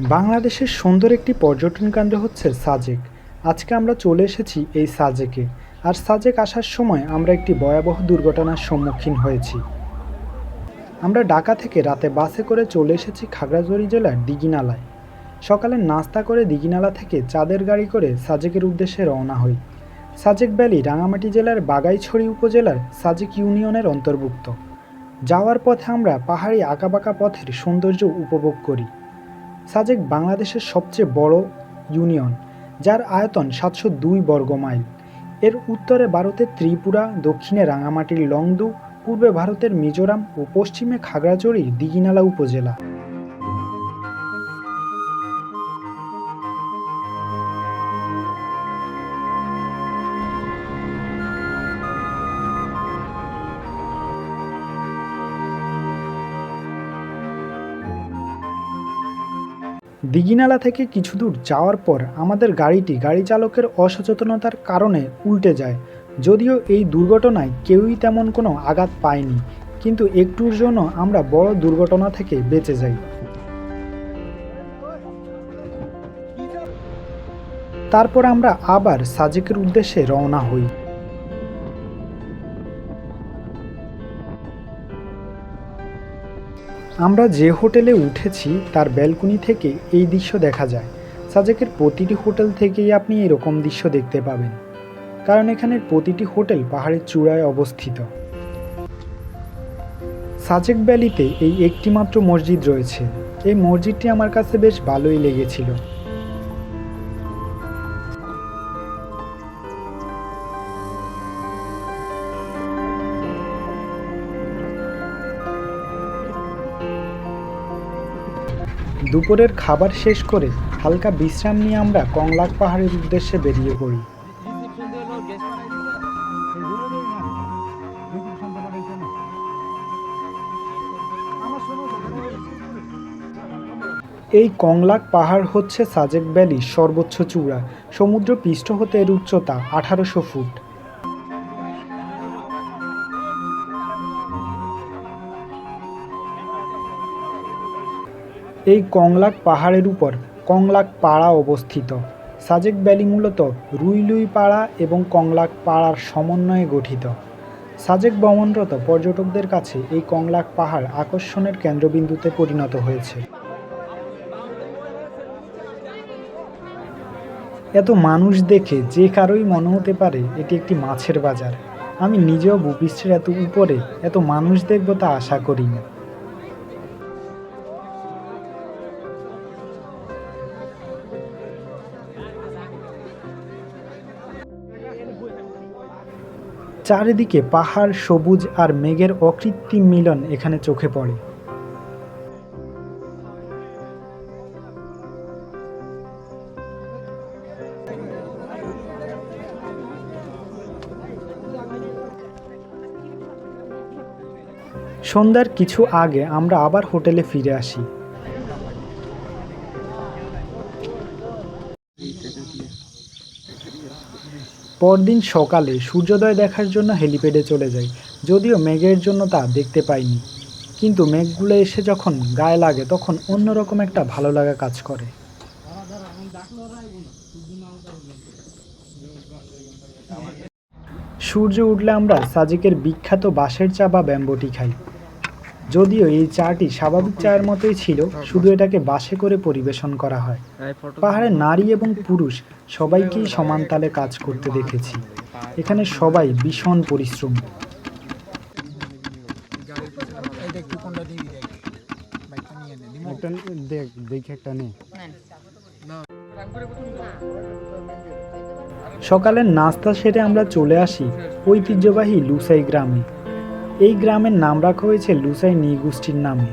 বাংলাদেশের সুন্দর একটি পর্যটন কেন্দ্র হচ্ছে সাজেক। আজকে আমরা চলে এসেছি এই সাজেকে। আর সাজেক আসার সময় আমরা একটি ভয়াবহ দুর্ঘটনার সম্মুখীন হয়েছি। আমরা ঢাকা থেকে রাতে বাসে করে চলে এসেছি খাগড়াছড়ি জেলার দিঘিনালায়। সকালে নাস্তা করে দিঘিনালা থেকে চাঁদের গাড়ি করে সাজেকের উদ্দেশ্যে রওনা হই। সাজেক ভ্যালি রাঙামাটি জেলার বাগাইছড়ি উপজেলার সাজেক ইউনিয়নের অন্তর্ভুক্ত। যাওয়ার পথে আমরা পাহাড়ি আঁকাবাঁকা পথের সৌন্দর্য উপভোগ করি। সাজেক বাংলাদেশের সবচেয়ে বড় ইউনিয়ন, যার আয়তন সাতশো দুই বর্গ মাইল। এর উত্তরে ভারতের ত্রিপুরা, দক্ষিণে রাঙামাটির লংদু, পূর্বে ভারতের মিজোরাম ও পশ্চিমে খাগড়াচড়ি দিঘিনালা উপজেলা। দিঘিনালা থেকে কিছু দূর যাওয়ার পর আমাদের গাড়িটি গাড়ি চালকের অসচেতনতার কারণে উল্টে যায়। যদিও এই দুর্ঘটনায় কেউই তেমন কোনো আঘাত পায়নি, কিন্তু একটুর জন্য আমরা বড় দুর্ঘটনা থেকে বেঁচে যাই। তারপর আমরা আবার সাজেকের উদ্দেশ্যে রওনা হই। আমরা যে হোটেলে উঠেছি, তার ব্যালকনি থেকে এই দৃশ্য দেখা যায়। সাজেকের প্রতিটি হোটেল থেকেই আপনি এরকম দৃশ্য দেখতে পাবেন। কারণ এখানের প্রতিটি হোটেল পাহাড়ের চূড়ায় অবস্থিত। সাজেক ভ্যালিতে এই একটিমাত্র মসজিদ রয়েছে। এই মসজিদটি আমার কাছে বেশ ভালোই লেগেছিল। দুপুরের খাবার শেষ করে হালকা বিশ্রাম নিয়ে আমরা কংলাক পাহাড়ের উদ্দেশ্যে বেরিয়ে পড়ি। এই কংলাক পাহাড় হচ্ছে সাজেক ভ্যালির সর্বোচ্চ চূড়া। সমুদ্র পৃষ্ঠ হতে এর উচ্চতা আঠারোশো ফুট। এই কংলাক পাহাড়ের উপর কংলাক পাড়া অবস্থিত। সাজেক ভ্যালি মূলত রুইলুই পাড়া এবং কংলাক পাড়ার সমন্বয়ে গঠিত। সাজেক ভ্রমণরত পর্যটকদের কাছে এই কংলাক পাহাড় আকর্ষণের কেন্দ্রবিন্দুতে পরিণত হয়েছে। এত মানুষ দেখে যে কারোই মনে হতে পারে এটি একটি মাছের বাজার। আমি নিজেও ভূপৃষ্ঠের এত উপরে এত মানুষ দেখব তা আশা করিনি। চারিদিকে পাহাড়, সবুজ আর মেঘের অকৃত্রিম মিলন এখানে চোখে পড়ে। সন্ধ্যার কিছু আগে আমরা আবার হোটেলে ফিরে আসি। পরদিন সকালে সূর্যোদয় দেখার জন্য হেলিপ্যাডে চলে যাই, যদিও মেঘের জন্য তা দেখতে পাইনি। কিন্তু মেঘগুলো এসে যখন গায়ে লাগে, তখন অন্যরকম একটা ভালো লাগা কাজ করে। সূর্য উঠলে আমরা সাজিকের বিখ্যাত বাঁশের চা বা ব্যাম্বটি খাই। যদিও এই চাটি স্বাভাবিক চায়ের মতোই ছিল, শুধু এটাকে বাসে করে পরিবেশন করা হয়। পাহাড়ে নারী এবং পুরুষ সবাইকেই সমান তালে কাজ করতে দেখেছি। এখানে সবাই ভীষণ পরিশ্রম। সকালের নাস্তা সেরে আমরা চলে আসি ঐতিহ্যবাহী লুসাই গ্রামে। এই গ্রামের নাম রাখা হয়েছে লুসাই নৃগোষ্ঠীর নামে।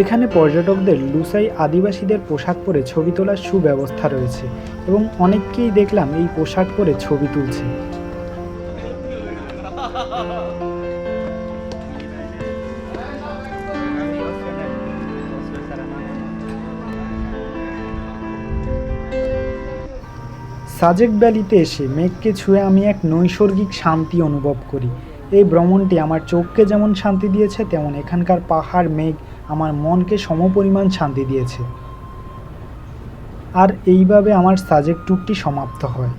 এখানে পর্যটকদের লুসাই আদিবাসীদের পোশাক পরে ছবি তোলার সুব্যবস্থা রয়েছে এবং অনেককেই দেখলাম এই পোশাক পরে ছবি তুলছে। সাজেক ভ্যালিতে এসে মেঘকে ছুঁয়ে আমি এক নৈসর্গিক শান্তি অনুভব করি। এই ভ্রমণটি আমার চোখকে যেমন শান্তি দিয়েছে, তেমন এখানকার পাহাড়, মেঘ আমার মনকে সমপরিমাণ শান্তি দিয়েছে। আর এইভাবে আমার সাজেক ট্যুরটি সমাপ্ত হয়।